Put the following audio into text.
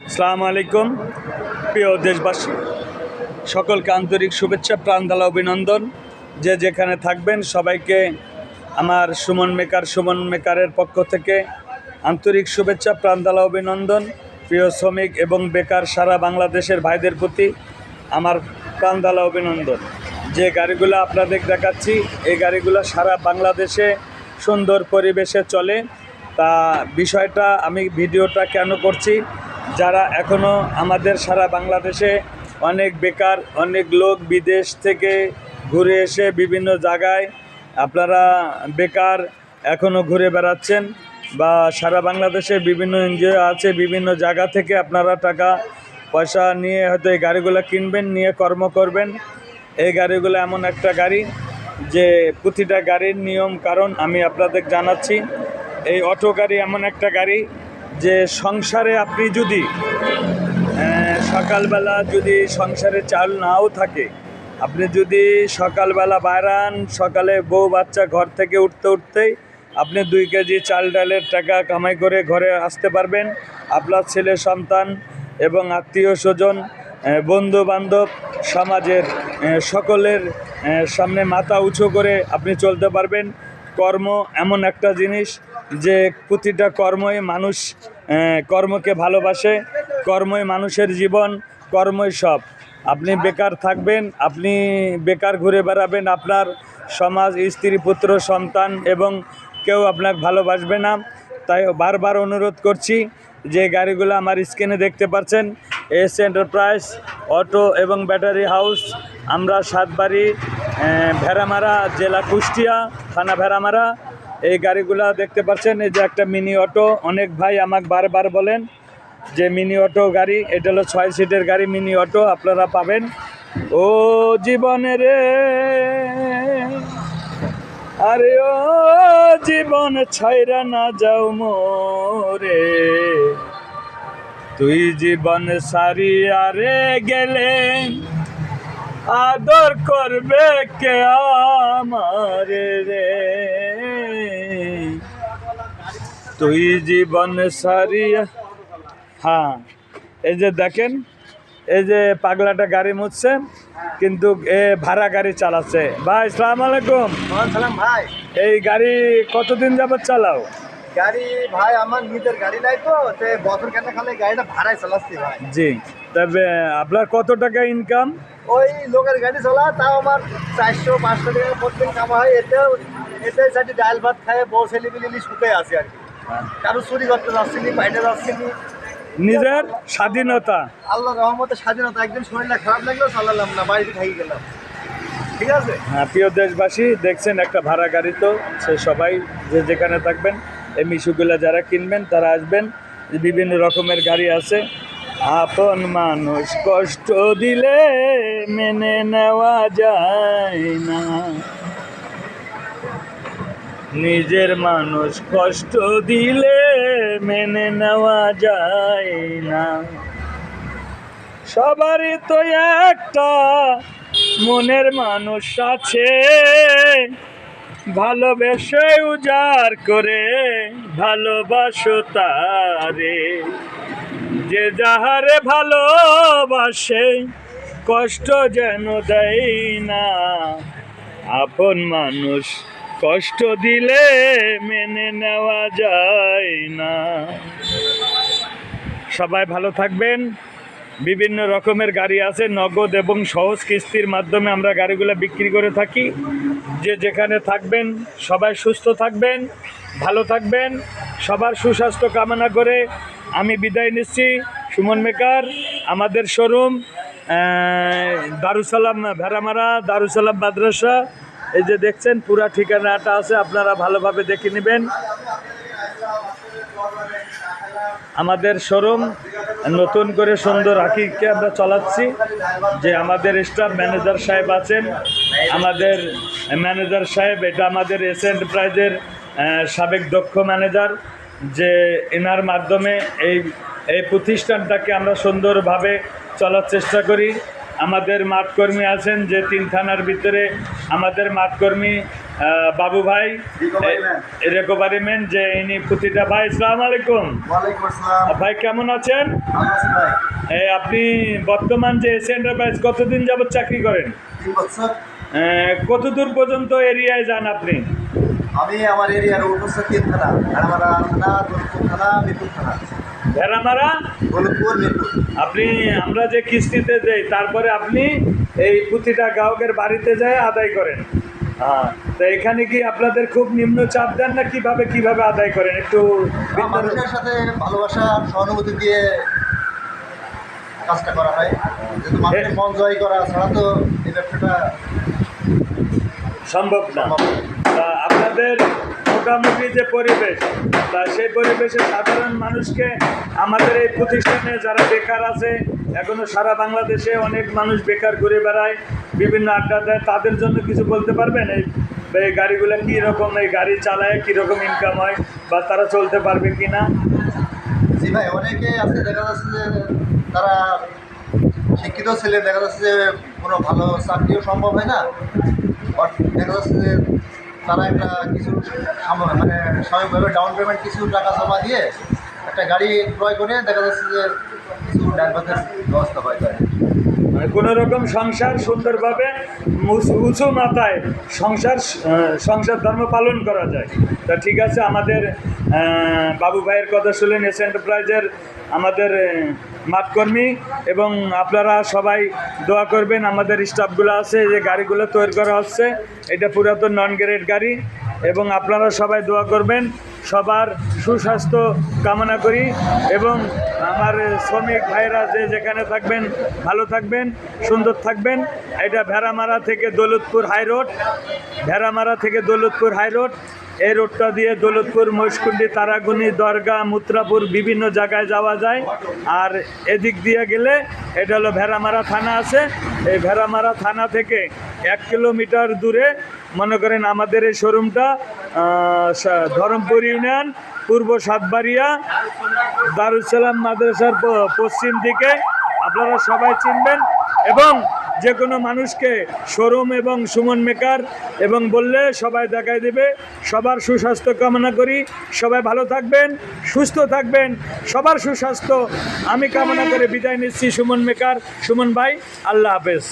আসসালামু আলাইকুম, প্রিয় দেশবাসী। সকলকে আন্তরিক শুভেচ্ছা প্রাণদালা অভিনন্দন। যে যেখানে থাকবেন সবাইকে আমার সুমন মেকার, সুমন মেকারের পক্ষ থেকে আন্তরিক শুভেচ্ছা প্রাণদালা অভিনন্দন। প্রিয় শ্রমিক এবং বেকার সারা বাংলাদেশের ভাইদের প্রতি আমার প্রাণদালা অভিনন্দন। যে গাড়িগুলো আপনাদের দেখাচ্ছি, এই গাড়িগুলো সারা বাংলাদেশে সুন্দর পরিবেশে চলে। তা বিষয়টা আমি ভিডিওটা কেন করছি যারা এখনও আমাদের সারা বাংলাদেশে অনেক বেকার, অনেক লোক বিদেশ থেকে ঘুরে এসে বিভিন্ন জায়গায় আপনারা বেকার এখনও ঘুরে বেড়াচ্ছেন বা সারা বাংলাদেশে বিভিন্ন এনজিও আছে, বিভিন্ন জায়গা থেকে আপনারা টাকা, পয়সা নিয়ে হয়তো এই গাড়িগুলো কিনবেন, নিয়ে কর্ম করবেন। এই গাড়িগুলো এমন একটা গাড়ি যে প্রতিটা গাড়ির নিয়ম কারণ আমি আপনাদের জানাচ্ছি। এই অটো গাড়ি এমন একটা গাড়ি যে সংসারে আপনি যদি সকালবেলা যদি সংসারে চাল নাও থাকে, আপনি যদি সকালবেলা বাইরান সকালে বউ বাচ্চা ঘর থেকে উঠতে উঠতেই আপনি দুই কেজি চাল ডালের টাকা কামাই করে ঘরে আসতে পারবেন। আপনার ছেলে সন্তান এবং আত্মীয় স্বজন বন্ধু বান্ধব সমাজের সকলের সামনে মাথা উঁচু করে আপনি চলতে পারবেন। কর্ম এমন একটা জিনিস যে প্রতিটা কর্মই মানুষ কর্মকে ভালোবাসে, কর্মই মানুষের জীবন, কর্মই সব। আপনি বেকার থাকবেন, আপনি বেকার ঘুরে বেড়াবেন, আপনার সমাজ, স্ত্রী, পুত্র, সন্তান এবং কেউ আপনাকে ভালোবাসবে না। তাই বারবার অনুরোধ করছি যে গাড়িগুলো আমার স্ক্রিনে দেখতে পাচ্ছেন, এস এন্টারপ্রাইজ, অটো এবং ব্যাটারি হাউস, আমরা সাতবাড়ি ভেড়ামারা, জেলা কুষ্টিয়া, থানা ভেড়ামারা এই গাড়িগুলো দেখতে পাচ্ছেন, এই যে একটা মিনি অটো। অনেক ভাই আমাকে বারবার বলেন যে মিনি অটো গাড়ি, এটা হলো ছয় সিটের গাড়ি, মিনি অটো, আপনারা পাবেন। ও জীবনে রে, আরে ও জীবন ছাইরা না যাও মোরে। তুই জীবন সারিয়া রে গেলে, আদর করবে কে আমারে রে? তুই জীবন সারিয়া। হ্যাঁ এই যে দেখেন এই যে পাগলাটা গাড়ি মুছছে কিন্তু এ ভাড়া গাড়ি চালাচ্ছে। ভাই সালাম আলাইকুম। সালাম ভাই। এই গাড়ি কতদিন যাবত চালাও? গাড়ি ভাই আমার নিজের গাড়ি নাই তো তে বছর কেন খালে গাড়িটা ভাড়ায় চালাচ্ছি ভাই। জি তবে আপনার কত টাকা ইনকাম ওই লোকের গাড়ি চলা তাও আমার চারশো পাঁচশো টাকা প্রতিদিন কামা হয় এতেও এতে চারটি ডাল ভাত খায় বউ ছেলে মিলিয়ে শুকাই আছে আর কি। কারও চুরি করতে যাচ্ছি নি বাইরে যাচ্ছি নি নিজের স্বাধীনতা। আল্লাহ রহমতে স্বাধীনতা একদিন শরীরটা খারাপ লাগলেও চালালাম না বাড়িতে থাকি গেলাম। ঠিক আছে? হ্যাঁ প্রিয় দেশবাসী দেখছেন একটা ভাড়া গাড়ি তো সে সবাই যে যেখানে থাকবেন এই মিশুগুলো যারা কিনবেন তারা আসবেন। বিভিন্ন রকমের গাড়ি আছে। আপন মানুষ কষ্ট দিলে মেনে নেওয়া যায় না। নিজের মানুষ কষ্ট দিলে মেনে নেওয়া যায় না। সবারই তো একটা মনের মানুষ আছে, ভালোবেসে উজাড় করে ভালোবাসো তারে। যে যাহারে ভালোবাসে, কষ্ট যেন দেয় না। আপন মানুষ কষ্ট দিলে মেনে নেওয়া যায় না। সবাই ভালো থাকবেন। বিভিন্ন রকমের গাড়ি আছে, নগদ এবং সহজ কিস্তির মাধ্যমে আমরা গাড়িগুলো বিক্রি করে থাকি। যে যেখানে থাকবেন, সবাই সুস্থ থাকবেন, ভালো থাকবেন, সবার সুস্বাস্থ্য কামনা করে আমি বিদায় নিচ্ছি। সুমন মেকার, আমাদের শোরুম দারুসালাম ভেড়ামারা, দারুসালাম মাদ্রাসা। এই যে দেখছেন, পুরা ঠিকানাটা আছে, আপনারা ভালোভাবে দেখে নেবেন। আমাদের শোরুম, নতুন করে সুন্দর আকিকে আমরা চালাচ্ছি, যে আমাদের স্টাফ ম্যানেজার সাহেব আছেন, আমাদের ম্যানেজার সাহেব, এটা আমাদের এস এন্টারপ্রাইজের সাবেক দক্ষ ম্যানেজার, যে এনার মাধ্যমে এই এই প্রতিষ্ঠানটাকে আমরা সুন্দরভাবে চলার চেষ্টা করি। আমাদের মাঠকর্মী আছেন যে তিন থানার ভিতরে আমাদের মাঠকর্মী বাবু ভাই রেকোভারি ম্যান। যে ইনি প্রতিটা ভাই ইসলাম আলাইকুম। ভাই কেমন আছেন? আপনি বর্তমান যে এস এন্টারপ্রাইজ কতদিন যাবত চাকরি করেন? কতদূর পর্যন্ত এরিয়ায় যান আপনি? আমি আমার এরিয়ার উপস্থিত থানা হাড়ামারা থানা দৌলতপুর থানা মিরপুর থানা ভেড়ামারা দৌলতপুর মিরপুর। আপনি আমরা যে কিস্তিতে দেই তারপরে আপনি এই প্রতিটা গ্রাহকের বাড়িতে যায় আদায় করেন। হ্যাঁ তো এখানে কি আপনাদের খুব নিম্ন চাপ দেন না কীভাবে কীভাবে আদায় করেন? একটু মানুষের সাথে ভালোবাসা সহানুভূতি দিয়ে কাজটা করা হয়। যেহেতু মানুষের মন জয় করা ছাড়া তো এই ব্যবসাটা সম্ভব না। আপনাদের মোটামুটি যে পরিবেশ, তা সেই পরিবেশে সাধারণ মানুষকে আমাদের এই প্রতিষ্ঠানে যারা বেকার আছে, এখনও সারা বাংলাদেশে অনেক মানুষ বেকার ঘুরে বেড়ায়, বিভিন্ন আড্ডা দেয়, তাদের জন্য কিছু বলতে পারবেন? এই এই গাড়িগুলো কী রকম, এই গাড়ি চালায় কীরকম ইনকাম হয় বা তারা চলতে পারবে কি না জি ভাই অনেকে আছে, দেখা যাচ্ছে যে তারা শিক্ষিত ছেলে, দেখা যাচ্ছে যে কোনো ভালো চাকরিও সম্ভব হয় না। দেখা যাচ্ছে যে তারা একটা কিছু মানে স্বাভাবিকভাবে ডাউন পেমেন্ট কিছু টাকা জমা দিয়ে একটা গাড়ি ক্রয় করে দেখা যাচ্ছে যে কিছু ডাকবাতের ব্যবস্থা হয় মানে কোনো রকম সংসার সুন্দরভাবে উঁচু- মাথায় সংসার সংসার ধর্ম পালন করা যায়। তা ঠিক আছে, আমাদের বাবু ভাইয়ের কথা শুনলেন এস এন্টারপ্রাইজের আমাদের মাঠকর্মী এবং আপনারা সবাই দোয়া করবেন, আমাদের স্টাফগুলো আছে যে গাড়িগুলো তৈরি করা হচ্ছে। এটা পুরাতন নন গ্রেড গাড়ি এবং আপনারা সবাই দোয়া করবেন, সবার সুস্বাস্থ্য কামনা করি এবং আমার শ্রমিক ভাইরা যে যেখানে থাকবেন, ভালো থাকবেন, সুন্দর থাকবেন। এটা ভেড়ামারা থেকে দৌলতপুর হাই রোড, ভেড়ামারা থেকে দৌলতপুর হাই রোড। এই রোডটা দিয়ে দৌলতপুর মহিষকুণ্ডি তারাগুনি দরগা মুত্রাপুর বিভিন্ন জায়গায় যাওয়া যায়। আর এদিক দিয়ে গেলে এটা হলো ভেড়ামারা থানা আছে। এই ভেড়ামারা থানা থেকে এক কিলোমিটার দূরে মনে করেন আমাদের এই শোরুমটা ধরমপুর ইউনিয়ন, পূর্ব সাতবাড়িয়া দারুসালাম মাদ্রাসার পশ্চিম দিকে। আপনারা সবাই চিনবেন। এবং যে কোনো মানুষকে শোরুম এবং সুমন মেকার এবং বললে সবাই দেখায় দেবে। সবার সুস্বাস্থ্য কামনা করি। সবাই ভালো থাকবেন, সুস্থ থাকবেন, সবার সুস্বাস্থ্য। আমি কামনা করে বিদায় নিচ্ছি সুমন মেকার, সুমন ভাই, আল্লাহ হাফেজ।